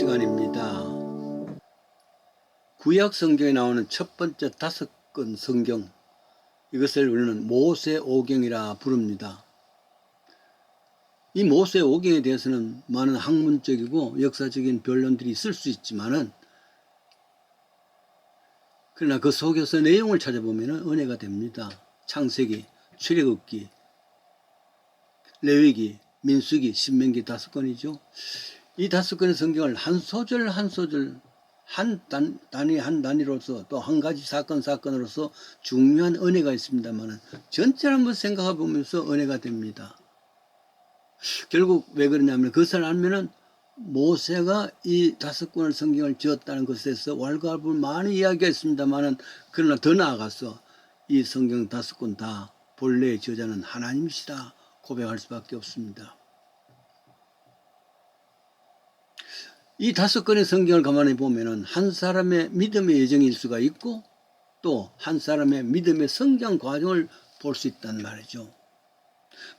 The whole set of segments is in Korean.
시간입니다. 구약 성경에 나오는 첫 번째 다섯 권 성경 이것을 우리는 모세 오경이라 부릅니다. 이 모세 오경에 대해서는 많은 학문적이고 역사적인 변론들이 있을 수 있지만은 그러나 그 속에서 내용을 찾아보면 은혜가 됩니다. 창세기, 출애굽기, 레위기, 민수기, 신명기 다섯 권이죠. 이 다섯 권의 성경을 한 소절 한 소절 한 단, 단위 한 단위로서 또 한 가지 사건 사건으로서 중요한 은혜가 있습니다만은 전체를 한번 생각해 보면서 은혜가 됩니다. 결국 왜 그러냐면 그것을 알면은 모세가 이 다섯 권의 성경을 지었다는 것에서 왈가불 많이 이야기가 있습니다만은 그러나 더 나아가서 이 성경 다섯 권 다 본래의 저자는 하나님이시다 고백할 수밖에 없습니다. 이 다섯 권의 성경을 가만히 보면은 한 사람의 믿음의 여정일 수가 있고 또 한 사람의 믿음의 성장 과정을 볼 수 있단 말이죠.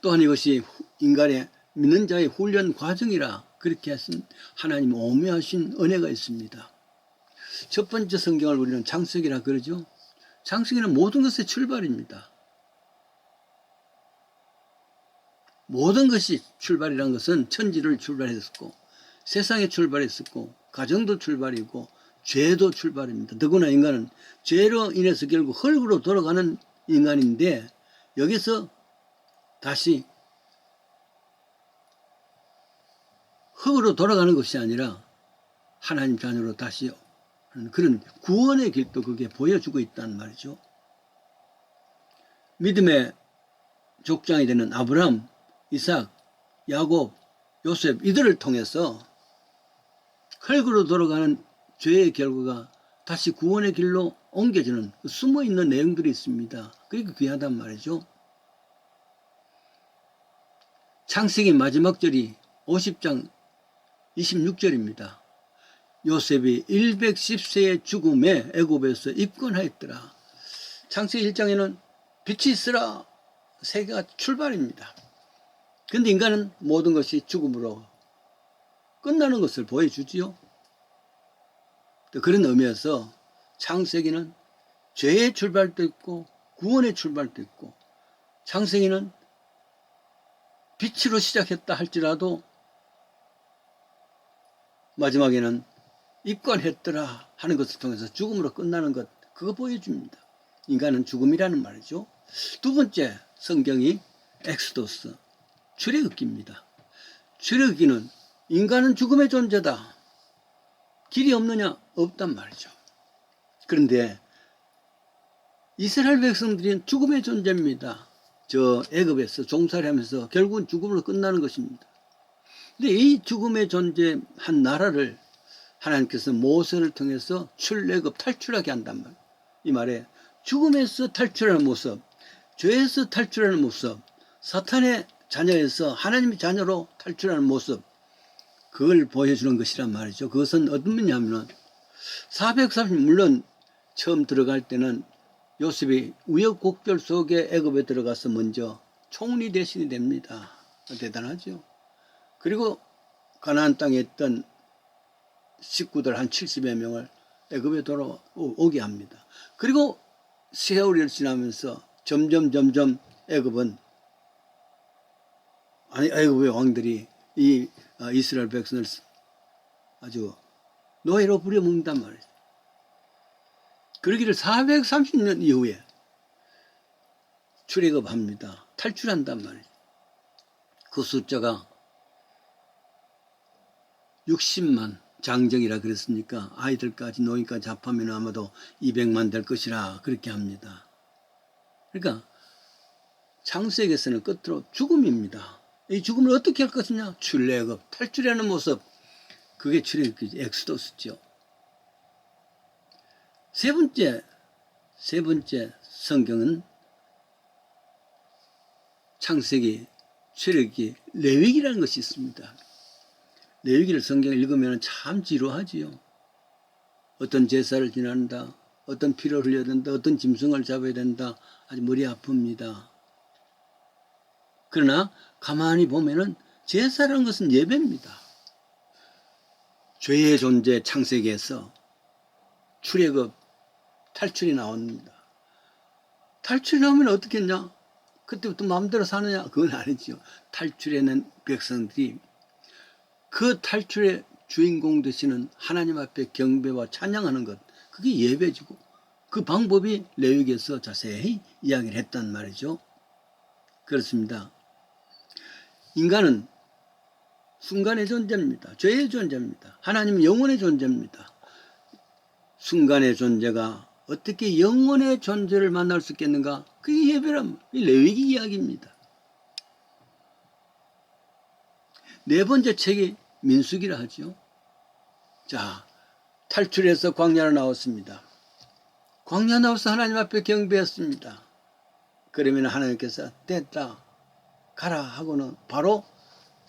또한 이것이 후- 인간의 믿는 자의 훈련 과정이라 그렇게 하신 하나님 오묘하신 은혜가 있습니다. 첫 번째 성경을 우리는 창세기라 그러죠. 창세기는 모든 것의 출발입니다. 모든 것이 출발이란 것은 천지를 출발했었고 세상에 출발했었고 가정도 출발이고 죄도 출발입니다. 더구나 인간은 죄로 인해서 결국 흙으로 돌아가는 인간인데 여기서 다시 흙으로 돌아가는 것이 아니라 하나님 자녀로 다시 그런 구원의 길도 그게 보여주고 있다는 말이죠. 믿음의 족장이 되는 아브람, 이삭, 야곱, 요셉 이들을 통해서 흙으로 돌아가는 죄의 결과가 다시 구원의 길로 옮겨지는 그 숨어 있는 내용들이 있습니다. 그러니까 귀하단 말이죠. 창세기 마지막 절이 50장 26절입니다. 요셉이 110세의 죽음에 애굽에서 입건하였더라. 창세기 1장에는 빛이 있으라 세계가 출발입니다. 근데 인간은 모든 것이 죽음으로 끝나는 것을 보여주지요. 또 그런 의미에서 창세기는 죄의 출발도 있고 구원의 출발도 있고 창세기는 빛으로 시작했다 할지라도 마지막에는 입관했더라 하는 것을 통해서 죽음으로 끝나는 것 그거 보여줍니다. 인간은 죽음이라는 말이죠. 두 번째 성경이 엑스도스 출애굽기입니다. 출애굽기는 인간은 죽음의 존재다. 길이 없느냐? 없단 말이죠. 그런데 이스라엘 백성들은 죽음의 존재입니다. 저 애굽에서 종살이 하면서 결국은 죽음으로 끝나는 것입니다. 근데 이 죽음의 존재 한 나라를 하나님께서 모세를 통해서 출애굽 탈출하게 한단 말. 이 말에 죽음에서 탈출하는 모습, 죄에서 탈출하는 모습, 사탄의 자녀에서 하나님의 자녀로 탈출하는 모습, 그걸 보여주는 것이란 말이죠. 그것은 어떤 의미냐면은 430 물론 처음 들어갈 때는 요셉이 우여곡절 속에 애굽에 들어가서 먼저 총리 대신이 됩니다. 대단하죠. 그리고 가나안 땅에 있던 식구들 한 70여 명을 애굽에 돌아오게 합니다. 그리고 세월이 지나면서 점점 점점 애굽은 아니 애굽의 왕들이 이 아, 이스라엘 백성을 아주 노예로 부려먹는단 말이죠. 그러기를 430년 이후에 출애굽합니다. 탈출한단 말이죠. 그 숫자가 60만 장정이라 그랬으니까 아이들까지 노인까지 합하면 아마도 200만 될 것이라 그렇게 합니다. 그러니까 창세기에서는 끝으로 죽음입니다. 이 죽음을 어떻게 할 것이냐? 출애굽, 탈출하는 모습. 그게 출애굽이지 엑스도스죠. 세 번째, 세 번째 성경은 창세기, 출애굽기, 레위기라는 것이 있습니다. 레위기를 성경을 읽으면 참 지루하지요. 어떤 제사를 지난다, 어떤 피를 흘려야 된다, 어떤 짐승을 잡아야 된다, 아주 머리 아픕니다. 그러나 가만히 보면은 제사라는 것은 예배입니다. 죄의 존재 창세기에서 출애굽 탈출이 나옵니다. 탈출이 나오면 어떻게 했냐? 그때부터 마음대로 사느냐? 그건 아니죠. 탈출해낸 백성들이 그 탈출의 주인공 되시는 하나님 앞에 경배와 찬양하는 것, 그게 예배지고 그 방법이 레위기에서 자세히 이야기를 했단 말이죠. 그렇습니다. 인간은 순간의 존재입니다. 죄의 존재입니다. 하나님은 영원의 존재입니다. 순간의 존재가 어떻게 영원의 존재를 만날 수 있겠는가? 그게 예배란 이 레위기 이야기입니다. 네 번째 책이 민수기라 하죠. 자, 탈출해서 광야로 나왔습니다. 광야 나와서 하나님 앞에 경배했습니다. 그러면 하나님께서 됐다 가라 하고는 바로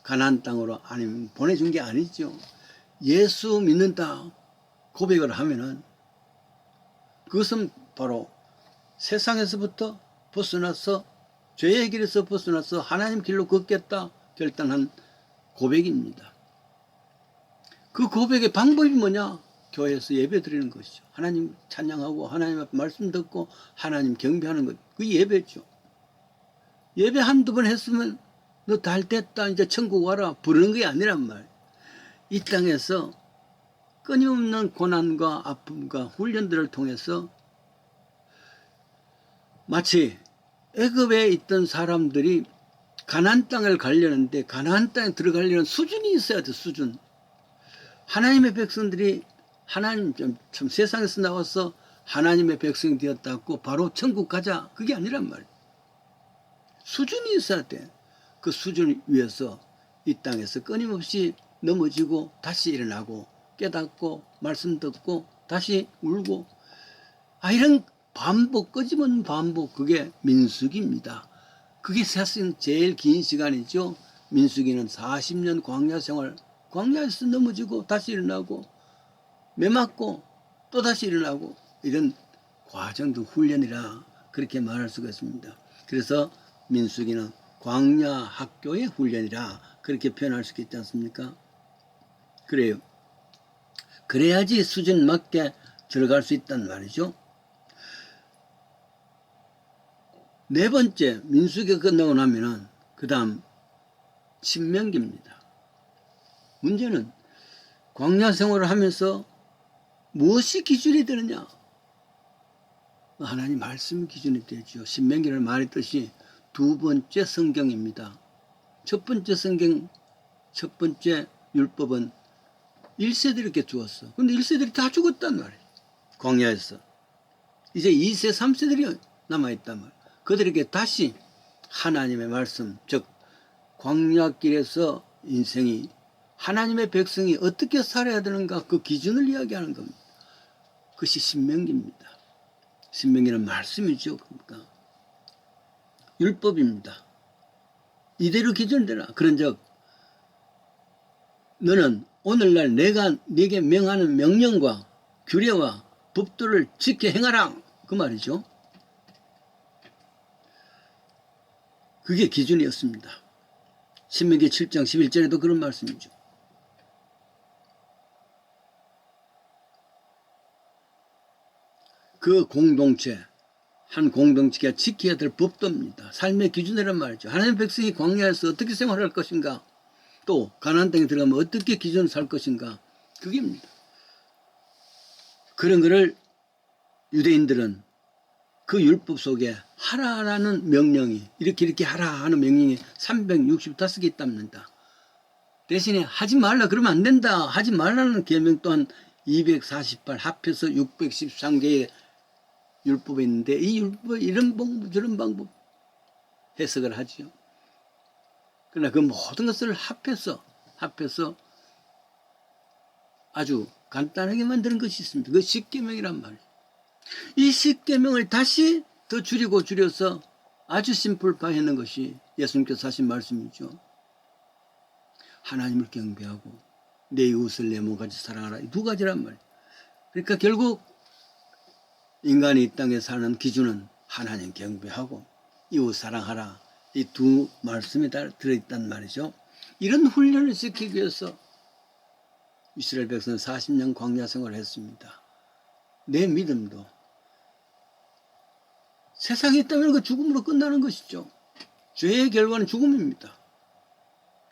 가나안 땅으로 아니면 보내준 게 아니죠. 예수 믿는다 고백을 하면은 그것은 바로 세상에서부터 벗어나서 죄의 길에서 벗어나서 하나님 길로 걷겠다 결단한 고백입니다. 그 고백의 방법이 뭐냐? 교회에서 예배 드리는 것이죠. 하나님 찬양하고 하나님 앞에 말씀 듣고 하나님 경배하는 것. 그 예배죠. 예배 한두 번 했으면 너달 됐다 이제 천국 와라 부르는 게 아니란 말. 이 땅에서 끊임없는 고난과 아픔과 훈련들을 통해서 마치 애굽에 있던 사람들이 가나안 땅을 가려는데 가나안 땅에 들어가려는 수준이 있어야 돼 수준. 하나님의 백성들이 하나님 좀, 참 세상에서 나와서 하나님의 백성이 되었다고 바로 천국 가자 그게 아니란 말이야. 수준이 있어야 돼. 그 수준 위에서 이 땅에서 끊임없이 넘어지고 다시 일어나고 깨닫고 말씀 듣고 다시 울고 아 이런 반복 끄집은 반복 그게 민숙입니다. 그게 사실 제일 긴 시간이죠. 민숙이는 40년 광야 생활 광야에서 넘어지고 다시 일어나고 매 맞고 또 다시 일어나고 이런 과정도 훈련이라 그렇게 말할 수가 있습니다. 그래서 민숙이는 광야 학교의 훈련이라 그렇게 표현할 수 있지 않습니까? 그래요. 그래야지 수준 맞게 들어갈 수 있단 말이죠. 네 번째 민수기 끝나고 나면은 그 다음 신명기입니다. 문제는 광야 생활을 하면서 무엇이 기준이 되느냐? 하나님 말씀이 기준이 되죠. 신명기를 말했듯이 두 번째 성경입니다. 첫 번째 성경, 첫 번째 율법은 1세들에게 주었어. 근데 1세들이 다 죽었단 말이에요. 광야에서. 이제 2세, 3세들이 남아있단 말이에요. 그들에게 다시 하나님의 말씀, 즉, 광야길에서 인생이 하나님의 백성이 어떻게 살아야 되는가 그 기준을 이야기하는 겁니다. 그것이 신명기입니다. 신명기는 말씀이죠. 그러니까. 율법입니다. 이대로 기준되라. 그런즉 너는 오늘날 내가 네게 명하는 명령과 규례와 법도를 지켜 행하라. 그 말이죠. 그게 기준이었습니다. 신명기 7장 11절에도 그런 말씀이죠. 그 공동체, 한 공동체가 지켜야 될 법도입니다. 삶의 기준이란 말이죠. 하나님 백성이 광야에서 어떻게 생활할 것인가, 또 가나안 땅에 들어가면 어떻게 기준을 살 것인가, 그게입니다. 그런 거를 유대인들은 그 율법 속에 하라라는 명령이 이렇게 이렇게 하라 하는 명령이 365개 있답니다. 대신에 하지 말라 그러면 안 된다. 하지 말라는 계명 또한 248 합해서 613개의 율법이 있는데 이 율법 이런 방법 저런 방법 해석을 하지요. 그러나 그 모든 것을 합해서 합해서 아주 간단하게 만드는 것이 있습니다. 그 십계명이란 말이에요. 이 십계명을 다시 더 줄이고 줄여서 아주 심플파했는 것이 예수님께서 하신 말씀이죠. 하나님을 경배하고 내 이웃을 내 몸같이 사랑하라. 이두 가지란 말이에요. 그러니까 결국 인간이 이 땅에 사는 기준은 하나님 경배하고 이웃 사랑하라. 이 두 말씀이 다 들어있단 말이죠. 이런 훈련을 시키기 위해서 이스라엘 백성은 40년 광야 생활을 했습니다. 내 믿음도 세상에 있다면 그 죽음으로 끝나는 것이죠. 죄의 결과는 죽음입니다.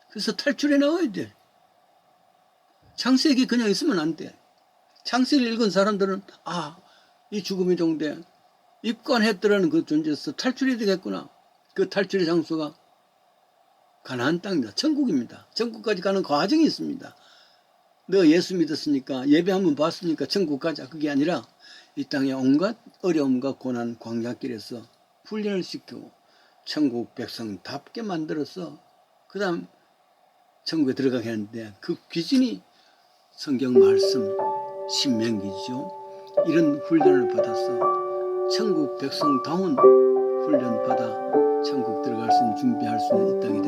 그래서 탈출해 나와야 돼. 창세기 그냥 있으면 안 돼. 창세기를 읽은 사람들은 아, 이 죽음의 종대 입관했더라는 그 존재에서 탈출해야 되겠구나. 그 탈출의 장소가 가나안 땅입니다. 천국입니다. 천국까지 가는 과정이 있습니다. 너 예수 믿었으니까 예배 한번 봤으니까 천국 가자. 그게 아니라 이 땅의 온갖 어려움과 고난 광야길에서 훈련을 시키고 천국 백성답게 만들어서 그 다음 천국에 들어가게 하는데 그 기준이 성경 말씀 신명기죠. 이런 훈련을 받아서 천국 백성다운 훈련 받아 천국 들어갈 수 있는 준비할 수 있는 이 땅에